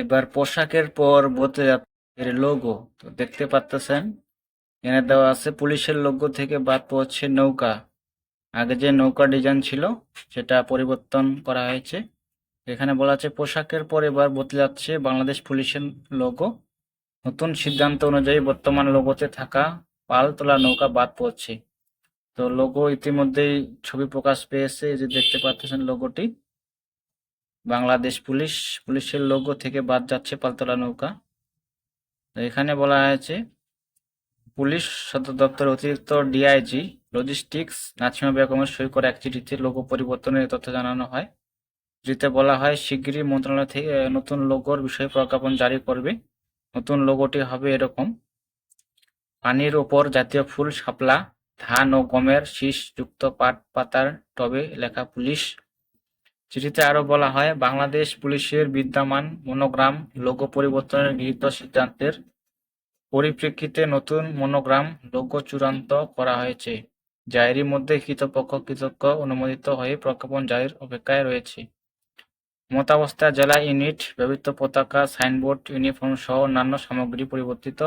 এবার পোশাকের পর বলতে এর লোগো তো দেখতে পাচ্তেছেন এখানে দেওয়া আছে পুলিশের লোগো থেকে বাদ পড়ছে নৌকা। আগে যে নৌকা ডিজাইন ছিল, সেটা পরিবর্তন করা হয়েছে। এখানে বলা আছে পোশাকের পর এবার বদলে যাচ্ছে বাংলাদেশ পুলিশের লোগো নতুন সিদ্ধান্ত অনুযায়ী বর্তমান লোগোতে থাকা পাল তোলা নৌকা বাদ পড়ছে। তো লোগো ইতিমধ্যেই ছবি প্রকাশ পেয়েছে যে দেখতে পাচ্ছেন লোগোটি বাংলাদেশ পুলিশ, পুলিশের লোগো থেকে বাদ যাচ্ছে পালতোলা নৌকা। এখানে বলা হয়েছে, পুলিশ সদর দপ্তরের অতিরিক্ত ডিআইজি লজিস্টিক্স নাছিমা বেগমের সই করা এক চিঠিতে লোগো পরিবর্তনের তথ্য জানানো হয়। চিঠিতে বলা হয়, শিগগিরই মন্ত্রণালয় থেকে নতুন লোগোর বিষয়ে প্রজ্ঞাপন জারি করবে। নতুন লোগোটি হবে এরকম, পানির ওপর জাতীয় ফুল, শাপলা, ধান ও গমের শীষ যুক্ত পাট পাতার টবে লেখা পুলিশ চিঠিতে আরও বলা হয়, বাংলাদেশ পুলিশের বিদ্যমান মনোগ্রাম লোগো পরিবর্তনের গৃহীত সিদ্ধান্তের পরিপ্রেক্ষিতে নতুন মনোগ্রাম লোগো চূড়ান্ত করা হয়েছে। যা এরই মধ্যে কৃতপক্ষ, কৃতজ্ঞ, অনুমোদিত হয়ে প্রজ্ঞাপন জারির অপেক্ষায় রয়েছে। মতাবস্থা, জেলা ইউনিট, ব্যবহৃত পতাকা, সাইনবোর্ড, ইউনিফর্ম সহ অন্যান্য সামগ্রী পরিবর্তিত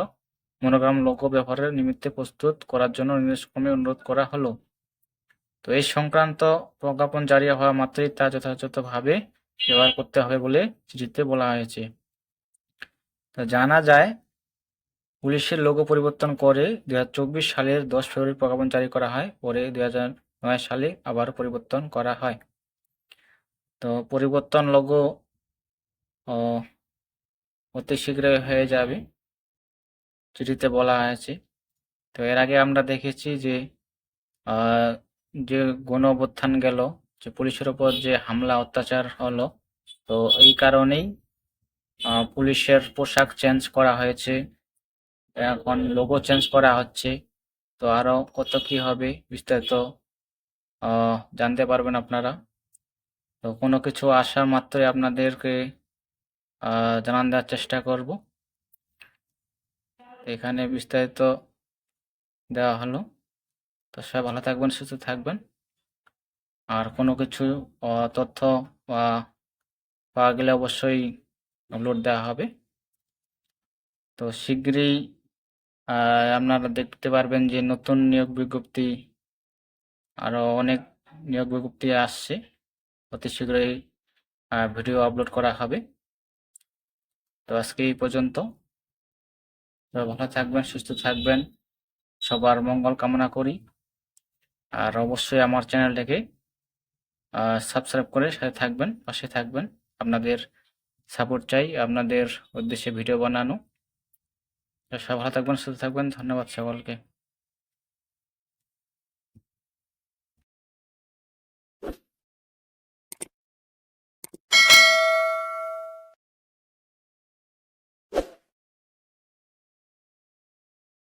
মনোগ্রাম লোগো ব্যবহারের নিমিত্তে প্রস্তুত করার জন্য নির্দেশক্রমে অনুরোধ করা হলো। তো এই সংক্রান্ত প্রজ্ঞাপন জারি হওয়া মাত্রই তা যথাযথভাবে ব্যবহার করতে হবে বলে চিঠিতে বলা হয়েছে। তো জানা যায়, পুলিশের লোগো পরিবর্তন করে দু হাজার চব্বিশ সালের দশ ফেব্রুয়ারি প্রজ্ঞাপন জারি করা হয়, পরে দুই নয় সালে আবার পরিবর্তন করা হয়। তো পরিবর্তন লোগো অতি শীঘ্রই হয়ে যাবে, চিঠিতে বলা হয়েছে। তো এর আগে আমরা দেখেছি যে যে গণ অভ্যুত্থান গেল, যে পুলিশের ওপর যে হামলা, অত্যাচার হলো, তো এই কারণেই পুলিশের পোশাক চেঞ্জ করা হয়েছে। এখন লোগো চেঞ্জ করা হচ্ছে। তো আরও কত কি হবে বিস্তারিত জানতে পারবেন আপনারা। তো কোনো কিছু আসা মাত্রই আপনাদেরকে জানান দেওয়ার চেষ্টা করব। এখানে বিস্তারিত দেওয়া হলো। তো সবাই ভালো থাকবেন, সুস্থ থাকবেন। আর কোনো কিছু তথ্য বা পাওয়া গেলে অবশ্যই আপলোড দেওয়া হবে। তো শীঘ্রই আপনারা দেখতে পারবেন যে নতুন নিয়োগ বিজ্ঞপ্তি আরও অনেক নিয়োগ বিজ্ঞপ্তি আসছে। অতি শীঘ্রই ভিডিও আপলোড করা হবে। তো আজকে এই পর্যন্ত। ভালো থাকবেন, সুস্থ থাকবেন। সবার মঙ্গল কামনা করি। আর অবশ্যই আমার চ্যানেলটাকে সাবস্ক্রাইব করে সাথে থাকবেন, পাশে থাকবেন। আপনাদের সাপোর্ট চাই, আপনাদের উদ্দেশ্যে ভিডিও বানানো। সব ভালো থাকবেন, সুস্থ থাকবেন, ধন্যবাদ সকলকে।